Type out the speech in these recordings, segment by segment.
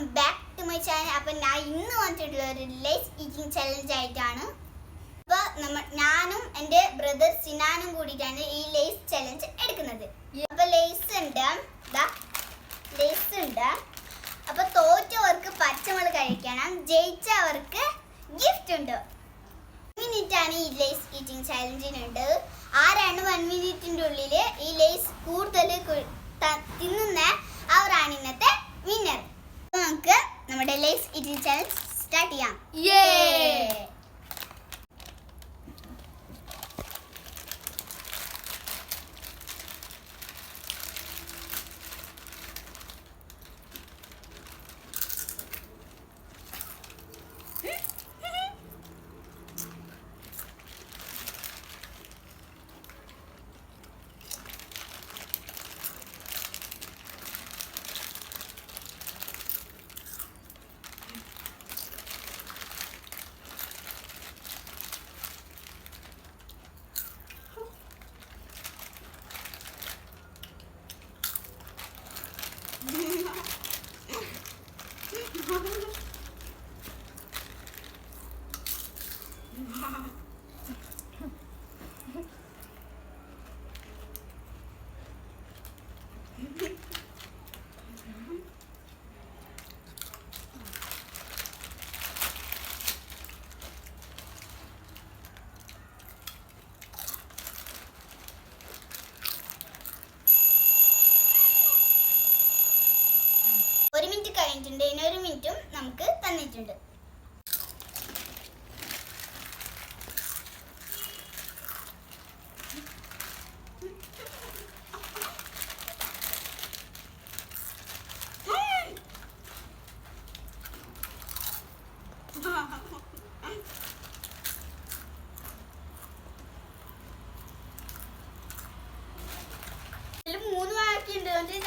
Welcome back to my channel അപ്പം ഞാൻ ഇന്ന് വന്നിട്ടുള്ള ഒരു ലേസ് ഈറ്റിംഗ് ചലഞ്ച് ആയിട്ടാണ്. അപ്പോൾ നമ്മൾ ഞാനും എന്റെ ബ്രദർ സിനാനും കൂടിയിട്ടാണ് ഈ ലേസ് ചലഞ്ച് എടുക്കുന്നത്. അപ്പോൾ ലേസ് ഉണ്ട്. ലേസ് ഉണ്ട്. അപ്പോൾ തോറ്റവർക്ക് പച്ചമുളക് കഴിക്കണം. ജയിച്ചവർക്ക് ഗിഫ്റ്റ് ഉണ്ട്. മിനിറ്റാണ് ഈ ലേസ് ഈറ്റിംഗ് ചലഞ്ചിനുണ്ട് ആരാണ് വൺ മിനിറ്റിന്റെ ഉള്ളിൽ ഈ ലേസ് കൂടുതൽ തിന്നുന്ന അവരാണ് ഇന്നത്തെ വിന്നർ നമ്മുടെ ലേസ് ഈറ്റിംഗ് ചാലഞ്ച് സ്റ്റാർട്ട് ചെയ്യാം ഒരു മിനിറ്റ് കഴിഞ്ഞിട്ടുണ്ട്. ഇനി ഒരു മിനിറ്റും നമുക്ക് തന്നിട്ടുണ്ട്.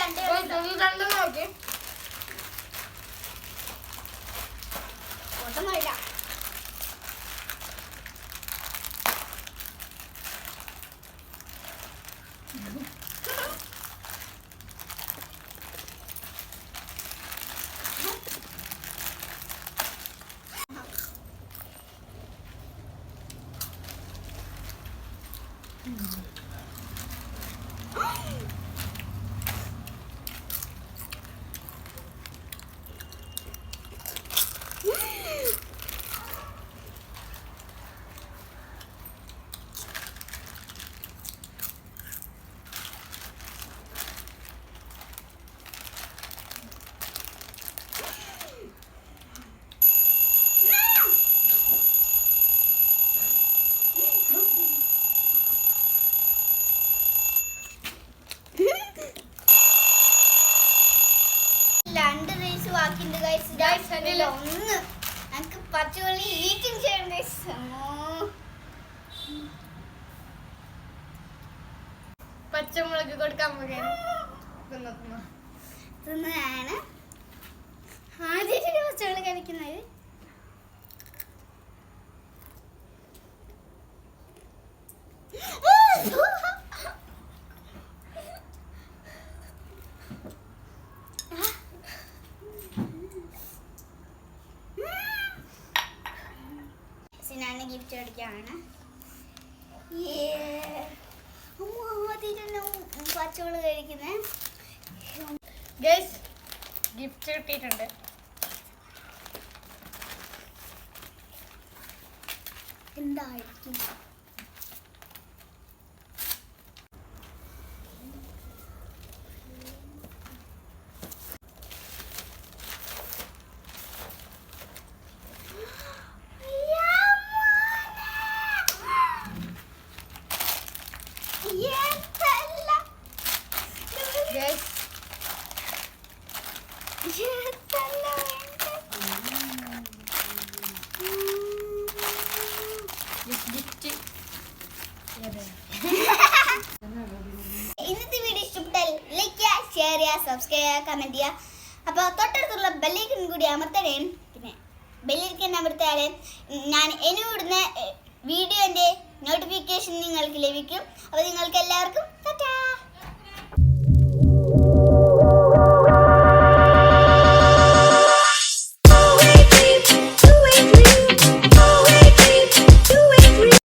కంటే Guys, ഒന്ന്. നമുക്ക് പച്ചവള്ളി ഈറ്റിംഗ് ചെയ്യണം ഗൈസ് പച്ചമുളക് കൊടുക്കാൻ. തിന്നതാണ് ആദ്യമായിട്ട് പച്ചവള്ളി കഴിക്കുന്നത്. സിനാന് ഗിഫ്റ്റ് അടിക്കാണ് പച്ചവൾ കഴിക്കുന്നത് ഗൈസ് ഗിഫ്റ്റ് കിട്ടിയിട്ടുണ്ട്. എന്തായിരിക്കും ഗൈസ് ഗിഫ്റ്റ് ഇന്നത്തെ വീഡിയോ ഇഷ്ടപ്പെട്ടാൽ ലൈക്ക് ചെയ്യുക ഷെയർ ചെയ്യുക സബ്സ്ക്രൈബ് ചെയ്യുക കമന്റ് ചെയ്യുക. അപ്പോൾ തൊട്ടടുത്തുള്ള ബെല്ലൈക്കൻ കൂടി അമർത്തണേ. പിന്നെ ബെല്ലൈക്കൻ അമർത്തിയാലേ ഞാൻ ഇനി വിടുന്ന വീഡിയോന്റെ നോട്ടിഫിക്കേഷൻ നിങ്ങൾക്ക് ലഭിക്കും. അപ്പോൾ നിങ്ങൾക്ക് എല്ലാവർക്കും